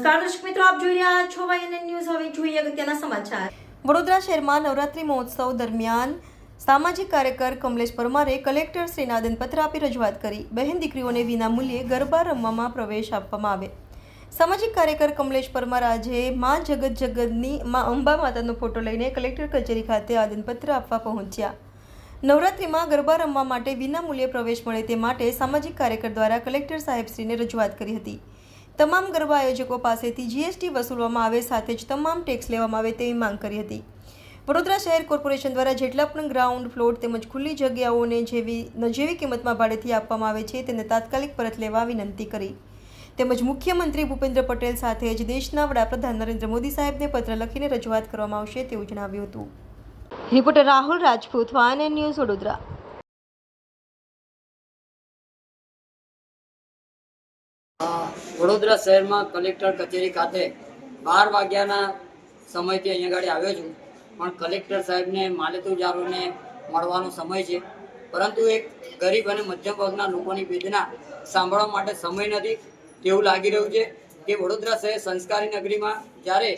નમસ્કાર દર્શક મિત્રો, આપ જોઈ રહ્યા છો વાયએનએન ન્યૂઝ હવે જોઈએ અગત્યના સમાચાર. વડોદરા શહેરમાં નવરાત્રી મહોત્સવ દરમિયાન સામાજિક કાર્યકર કમલેશ પરમારે કલેક્ટર શ્રી આદનપત્ર આપી રજૂઆત કરી. બહેન દીકરીઓને વિના મૂલ્યે ગરબા રમવામાં પ્રવેશ આપવામાં આવે. સામાજિક કાર્યકર કમલેશ પરમાર આજે મા જગત જગતની મા અંબા માતાનો ફોટો લઈને કલેક્ટર કચેરી ખાતે આદનપત્ર આપવા પહોંચ્યા. નવરાત્રિમાં ગરબા રમવા માટે વિના મૂલ્યે પ્રવેશ મળે તે માટે સામાજિક કાર્યકર દ્વારા કલેક્ટર સાહેબશ્રીને રજૂઆત કરી હતી. તમામ ગરબા આયોજકો પાસેથી જીએસટી વસૂલવામાં આવે, સાથે જ તમામ ટેક્સ લેવામાં આવે તેવી માંગ કરી હતી. વડોદરા શહેર કોર્પોરેશન દ્વારા જેટલા પણ ગ્રાઉન્ડ ફ્લોર તેમજ ખુલ્લી જગ્યાઓને જેવી જેવી કિંમતમાં ભાડેથી આપવામાં આવે છે, તેને તાત્કાલિક પરત લેવા વિનંતી કરી. તેમજ મુખ્યમંત્રી ભૂપેન્દ્ર પટેલ સાથે જ દેશના વડાપ્રધાન નરેન્દ્ર મોદી સાહેબને પત્ર લખીને રજૂઆત કરવામાં આવશે તેવું જણાવ્યું હતું. Reporter Rahul Rajput, one news, Vadodara. Vadodara શહેરમાં કલેક્ટર કચેરી ખાતે બાર વાગ્યાના સમયથી અહીંયા આગળ આવ્યો છું. પણ કલેક્ટર સાહેબને, માલેતુજારોને મળવાનો સમય છે. પરંતુ એક ગરીબ અને મધ્યમ વર્ગના લોકોની વેદના સાંભળવા માટે સમય નથી તેવું લાગી રહ્યું છે કે વડોદરા શહેર સંસ્કારી નગરીમાં જ્યારે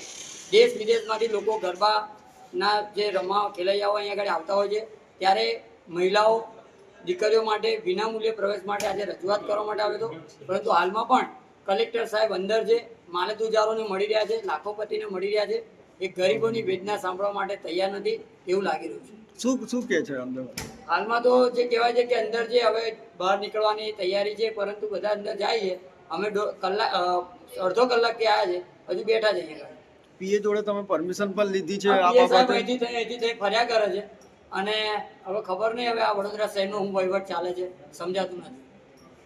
દેશ વિદેશમાંથી લોકો ગરબાના જે રમવા, ખેલૈયાઓ અહીંયા આગળ આવતા હોય છે, ત્યારે મહિલાઓ દીકરીઓ માટે વિનામૂલ્યે પ્રવેશ માટે આજે રજૂઆત કરવા માટે આવ્યો હતો. પરંતુ હાલમાં પણ કલેક્ટર સાહેબ અંદર છે માલતુજારોને મળી રહ્યા છે લાખોપતિને મળી રહ્યા છે એ ગરીબોની વેદના સાંભળવા માટે તૈયાર નથી એવું લાગી રહ્યું છે. શું શું કે છે અંદર હાલમાં તો જે કહેવાય છે કે અંદર જે હવે બહાર નીકળવાની તૈયારી છે પરંતુ બધા અંદર જાય છે. અમે કલાક અડધો કલાક કે આવ્યા છે હજુ બેઠા જઈએ પીએ જોડે તમે પરમિશન પણ લીધી છે આ બાબતે? અહીંથી થઈ અહીંથી થઈ ફર્યા કરે છે. અને હવે ખબર નહીં હવે આ વડોદરા શહેરનો હું વહીવટ ચાલે છે સમજાતું નથી.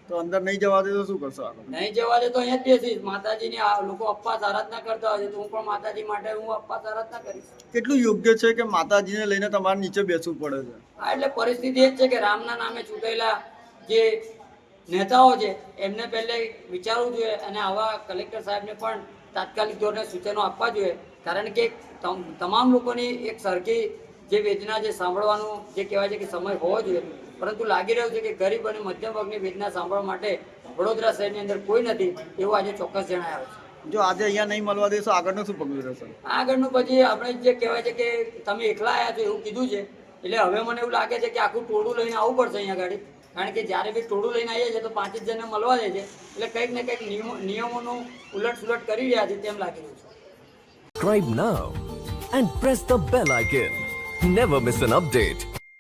તો અંદર નહીં જવા દે તો શું કરશો નહીં જવા દે તો અહીંયા જ બેસીશ. માતાજીની આ લોકો અપવાસ આરાધના કરતા હોય છે. તો હું પણ માતાજી માટે હું અપવાસ આરાધના કરીશ. કેટલું યોગ્ય છે કે માતાજીને લઈને તમારે નીચે બેસવું પડે છે? હા એટલે પરિસ્થિતિ એ જ છે કે રામના નામે ચૂંટાયેલા જે નેતાઓ છે એમને પહેલે વિચારવું જોઈએ અને આવા કલેક્ટર સાહેબને પણ તાત્કાલિક ધોરણે સૂચનો આપવા જોઈએ. કારણ કે તમ- તમામ લોકોની એક સરખી જે વેદના જે સાંભળવાનું જે કહેવાય છે કે સમય હોવો જોઈએ. પરંતુ લાગી રહ્યું છે કે ગરીબ અને મધ્યમ વર્ગની વેદના સાંભળવા માટે વડોદરા શહેરની અંદર કોઈ નથી એવું આજે ચોક્કસ જણાવ્યું છે. જો આજે અહીંયા નહીં મળવા દેશો આગળનું શું પગલું રહેશે? આગળનું પછી આપણે જે કહેવાય છે કે તમે એકલા આવ્યા છો એવું કીધું છે એટલે હવે મને એવું લાગે છે કે આખું ટોળું લઈને આવવું પડશે અહીંયા ગાડી. કારણ કે જ્યારે બી ટોળું લઈને આવીએ છીએ તો પાંચ જ જણને મળવા દે છે એટલે કંઈક ને કંઈક નિયમો નિયમોનું ઉલટ સુલટ કરી રહ્યા છે તેમ લાગી રહ્યું છે. Subscribe now and press the bell icon never miss an update.